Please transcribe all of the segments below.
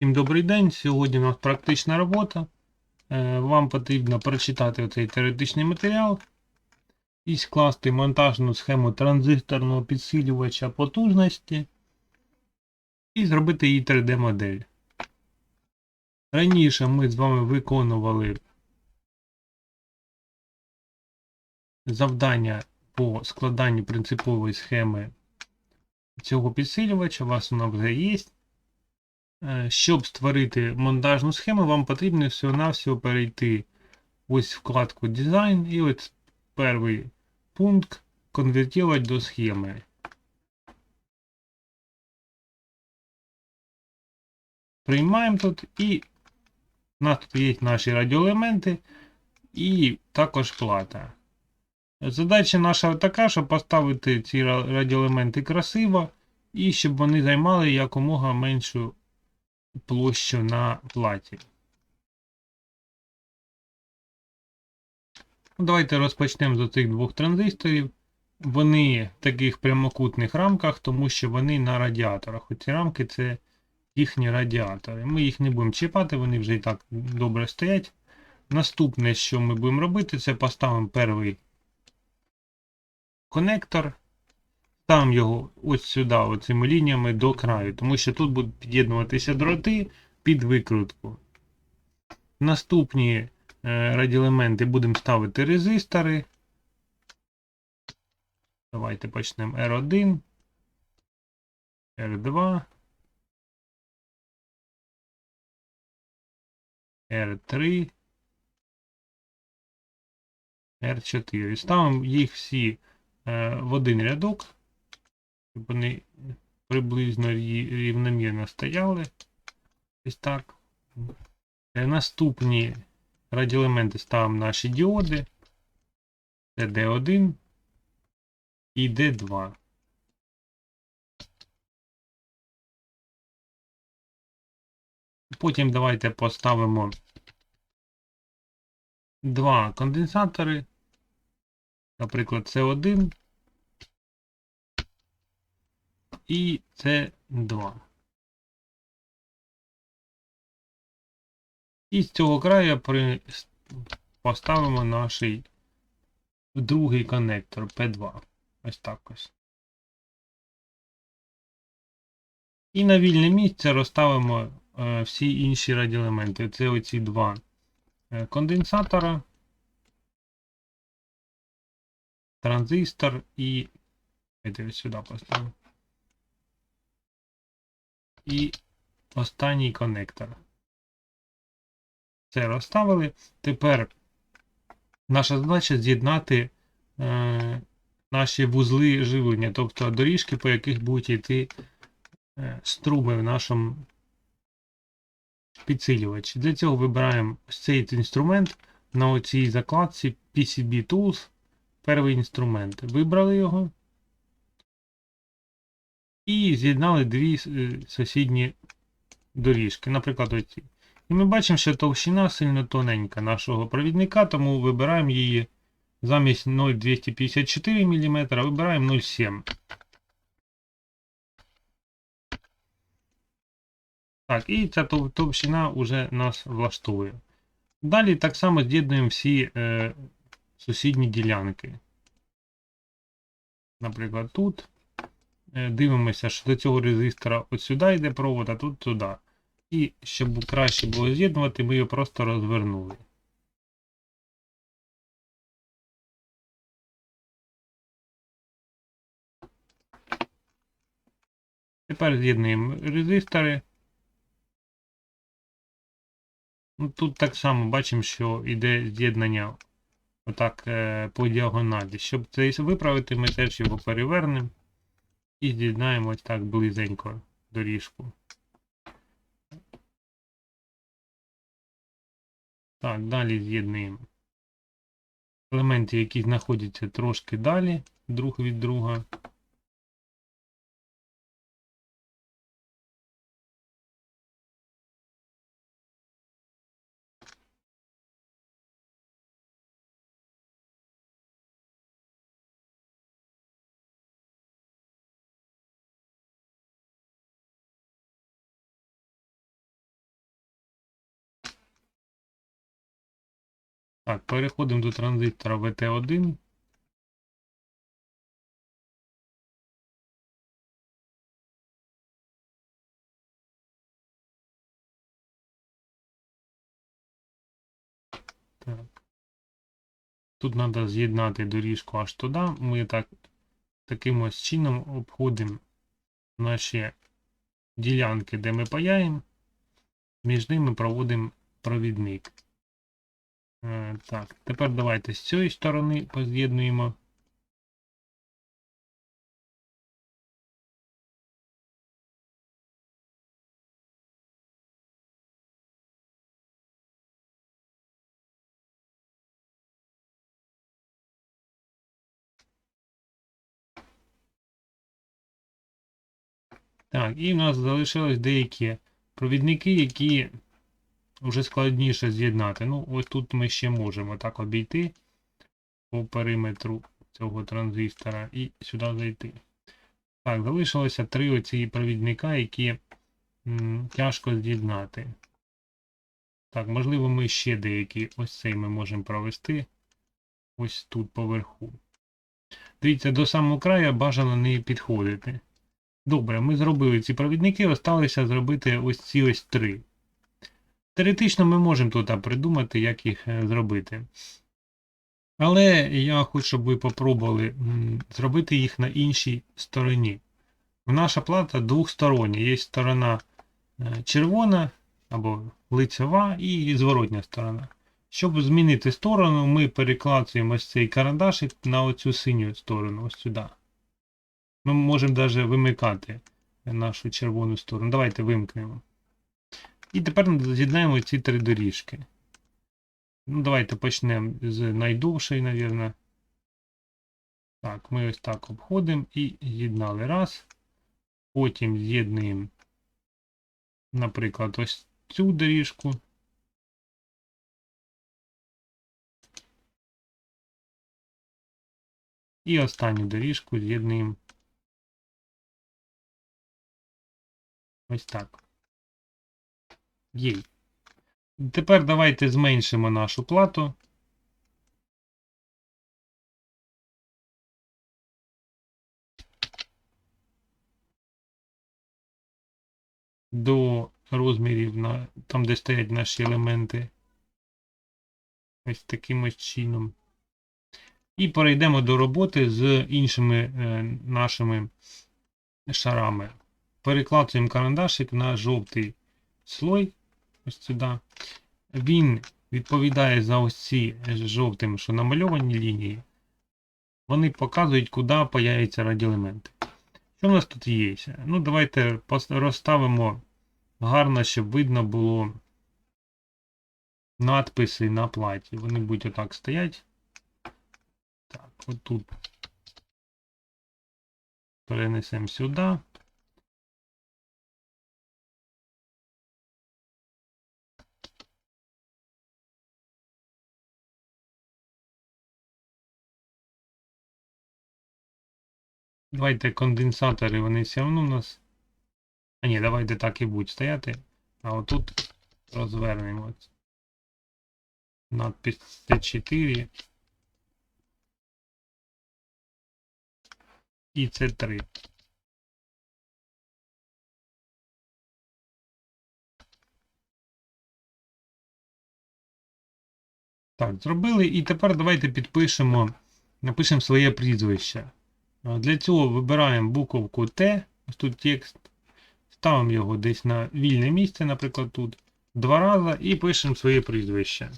Всім добрий день. Сьогодні у нас практична робота. Е, Вам потрібно прочитати оцей теоретичний матеріал і скласти монтажну схему транзисторного підсилювача потужності і зробити її 3D-модель. Раніше ми з вами виконували завдання по складанню принципової схеми цього підсилювача. У вас вона вже є. Е, Щоб створити монтажну схему, вам потрібно всього-навсього перейти ось вкладку дизайн і ось перший пункт конвертувати до схеми. Приймаємо тут і у нас тут є наші радіоелементи і також плата. Задача наша така, щоб поставити ці радіоелементи красиво і щоб вони займали якомога меншу площу на платі. Ну, Давайте розпочнемо з цих двох транзисторів. Вони в таких прямокутних рамках, тому що вони на радіаторах. Оці рамки це їхні радіатори. Ми їх не будемо чіпати, вони вже і так добре стоять. Наступне, що ми будемо робити, це поставимо перший конектор. Ставимо його ось сюди, оцими лініями до краю, тому що тут будуть під'єднуватися дроти під викрутку. Наступні е, радіоелементи будемо ставити резистори. Давайте почнемо R1, R2, R3, R4. Ставимо їх всі е, в один рядок щоб вони приблизно рі- рівномірно стояли. Ось так. Е, Наступні радіоелементи ставимо наші діоди. Це D1 і D2. Потім давайте поставимо два конденсатори. Наприклад, C1 і це 2. І з цього краю при... поставимо наш другий коннектор P2. Ось так ось. І на вільне місце розставимо е, всі інші радіоелементи. Це оці два е, конденсатора, транзистор і. Ось сюди поставимо і останній коннектор. Це розставили. Тепер наша задача з'єднати е, наші вузли живлення, тобто доріжки, по яких будуть йти е, струми в нашому підсилювачі. Для цього вибираємо цей інструмент на оцій закладці PCB Tools. Перший інструмент. Вибрали його і з'єднали дві е, сусідні доріжки, наприклад, оці. І ми бачимо, що товщина сильно тоненька нашого провідника, тому вибираємо її замість 0,254 мм, вибираємо 0,7. Так, і ця товщина вже нас влаштовує. Далі так само з'єднуємо всі е, сусідні ділянки. Наприклад, тут. Е, Дивимося, що до цього резистора от сюди йде провод, а тут туди. І щоб краще було з'єднувати, ми його просто розвернули. Тепер з'єднуємо резистори. Ну, Тут так само бачимо, що йде з'єднання отак е, по діагоналі. Щоб це виправити, ми теж його перевернемо. І з'єднаємо ось так близенько доріжку. Так, далі з'єднуємо елементи, які знаходяться трошки далі друг від друга. Так, переходимо до транзистора VT1. Так. Тут треба з'єднати доріжку аж туди. Ми так таким ось чином обходимо наші ділянки, де ми паяємо. Між ними проводимо провідник. Е, Так, тепер давайте з цієї сторони поз'єднуємо. Так, і в нас залишились деякі провідники, які вже складніше з'єднати. Ну, ось тут ми ще можемо так обійти по периметру цього транзистора і сюди зайти. Так, залишилося три оці провідника, які тяжко з'єднати. Так, можливо, ми ще деякі ось цей ми можемо провести ось тут поверху. Дивіться, до самого краю бажано не підходити. Добре, ми зробили ці провідники, осталося зробити ось ці ось три. Теоретично ми можемо тут придумати, як їх е, зробити. Але я хочу, щоб ви попробували зробити їх на іншій стороні. Наша плата двохстороння. Є сторона е, червона або лицева і зворотня сторона. Щоб змінити сторону, ми переклацуємо ось цей карандашик на оцю синю сторону, ось сюди. Ми можемо навіть вимикати нашу червону сторону. Давайте вимкнемо. І тепер з'єднаємо ці три доріжки. Ну, давайте почнемо з найдовшої, мабуть. Так, ми ось так обходимо і з'єднали раз. Потім з'єднуємо, наприклад, ось цю доріжку. І останню доріжку з'єднуємо ось так. Є. Тепер давайте зменшимо нашу плату. До розмірів, на, там, де стоять наші елементи. Ось таким ось чином. І перейдемо до роботи з іншими е, нашими шарами. Перекладуємо карандашик на жовтий слой. Ось сюди. Він відповідає за ось ці жовтим, що намальовані лінії. Вони показують, куди появляться радіоелементи. Що в нас тут є? Ну, давайте розставимо гарно, щоб видно було надписи на платі. Вони будуть отак стоять. Так, отут перенесемо сюди. Давайте конденсатори, вони все одно у нас. А ні, давайте так і будуть стояти. А отут розвернемо. Надпись Т4. І С3. Так, зробили. І тепер давайте підпишемо, напишемо своє прізвище. Для цього вибираємо буковку Т, ось тут текст, ставимо його десь на вільне місце, наприклад, тут два рази, і пишемо своє прізвище.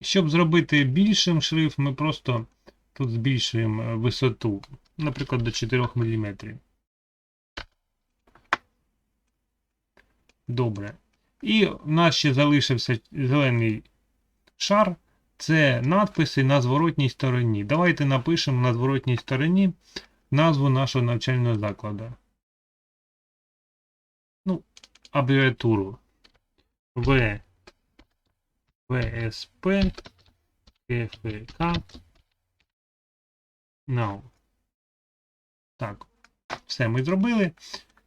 Щоб зробити більшим шрифт, ми просто тут збільшуємо висоту, наприклад, до 4 мм. Добре. І в нас ще залишився зелений шар. Це надписи на зворотній стороні. Давайте напишемо на зворотній стороні назву нашого навчального закладу. Ну, абревіатуру В. ВСП КФК. Now. Так. Все, ми зробили.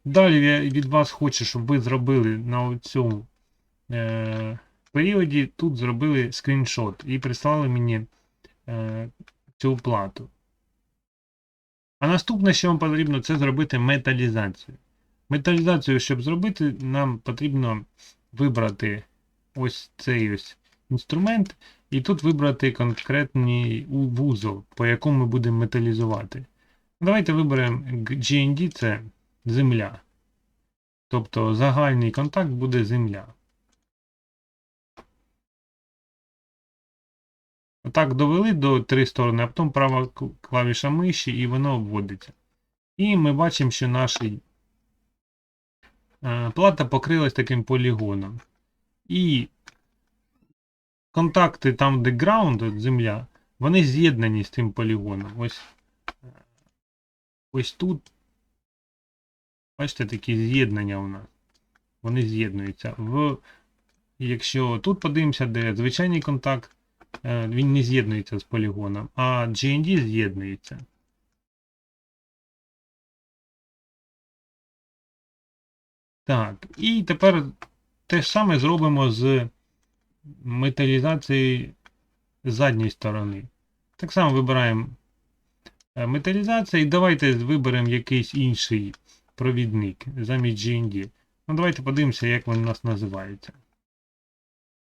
Далі я від вас хочу, щоб ви зробили на цьому е, періоді, тут зробили скріншот і прислали мені е, цю плату. А наступне, що вам потрібно, це зробити металізацію. Металізацію, щоб зробити, нам потрібно вибрати ось цей ось інструмент, і тут вибрати конкретний вузол, по якому ми будемо металізувати. Давайте виберемо GND, це земля. Тобто загальний контакт буде земля. Отак довели до три сторони, а потім права клавіша миші і воно обводиться. І ми бачимо, що наша е, плата покрилась таким полігоном. І контакти там, де ground, земля, вони з'єднані з тим полігоном. Ось, е, ось тут. Бачите, такі з'єднання у нас. Вони з'єднуються. В, якщо тут подивимося, де звичайний контакт, е, він не з'єднується з полігоном, а GND з'єднується. Так, і тепер те ж саме зробимо з металізацією задньої сторони. Так само вибираємо е, металізація і давайте виберемо якийсь інший провідник замість GND. Ну, давайте подивимося, як він у нас називається.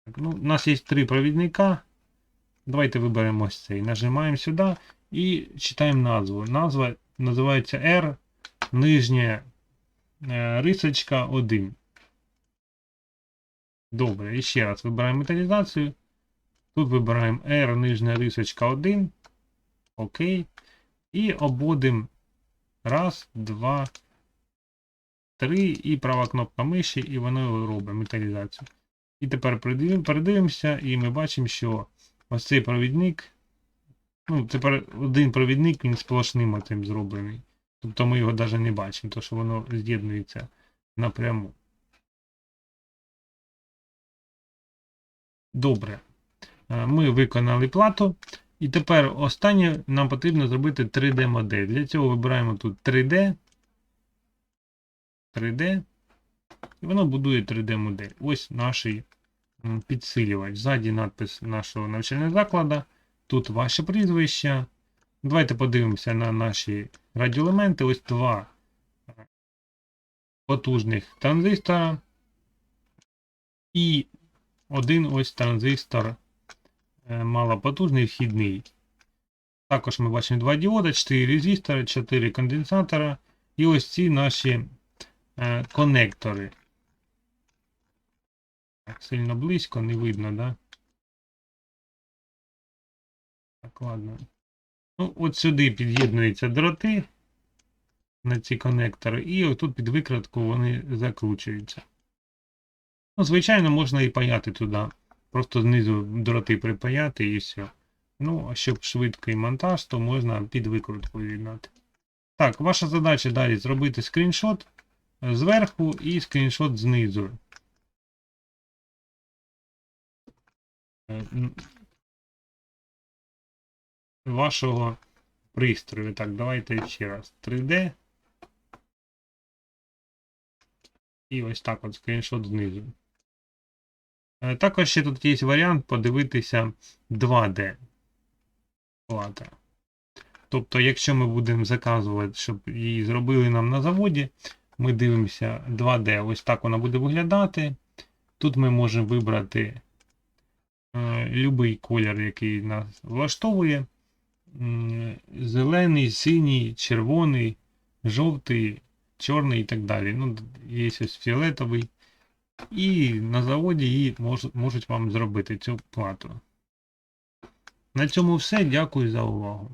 Так, ну, у нас є три провідника. Давайте виберемо ось цей. Нажимаємо сюди і читаємо назву. Назва називається R, нижня е, рисочка 1. Добре, і ще раз вибираємо металізацію. Тут вибираємо R, нижня рисочка 1. Окей. І обводимо раз, два, три, і права кнопка миші, і воно робить металізацію. І тепер передивимося, і ми бачимо, що ось цей провідник. Ну, тепер один провідник, він сплошним оцим зроблений. Тобто ми його навіть не бачимо, тому що воно з'єднується напряму. Добре. Е, Ми виконали плату. І тепер останнє нам потрібно зробити 3D-модель. Для цього вибираємо тут 3D. 3D. І воно будує 3D-модель. Ось наш підсилювач. Ззаді надпис нашого навчального закладу. Тут ваше прізвище. Давайте подивимося на наші радіоелементи. Ось два е, потужних транзистора. І один ось транзистор е, малопотужний вхідний. Також ми бачимо два діода, 4 резистори, 4 конденсатора. І ось ці наші е, конектори. Так, сильно близько, не видно, да? Так, ладно. Ну, от сюди під'єднуються дроти на ці конектори, і отут під викрадку вони закручуються. Ну, звичайно, можна і паяти туди. Просто знизу дроти припаяти і все. Ну, а щоб швидкий монтаж, то можна під викрутку віддати. Так, ваша задача далі зробити скріншот зверху і скріншот знизу. Вашого пристрою. Так, давайте ще раз. 3D. І ось так от скріншот знизу. Е, Також ще тут є варіант подивитися 2D плата. Тобто, якщо ми будемо заказувати, щоб її зробили нам на заводі, ми дивимося 2D. Ось так вона буде виглядати. Тут ми можемо вибрати е, будь-який колір, який нас влаштовує. Зелений, синій, червоний, жовтий, чорний і так далі. Ну, є ось фіолетовий. І на заводі її мож- можуть вам зробити цю плату. На цьому все. Дякую за увагу.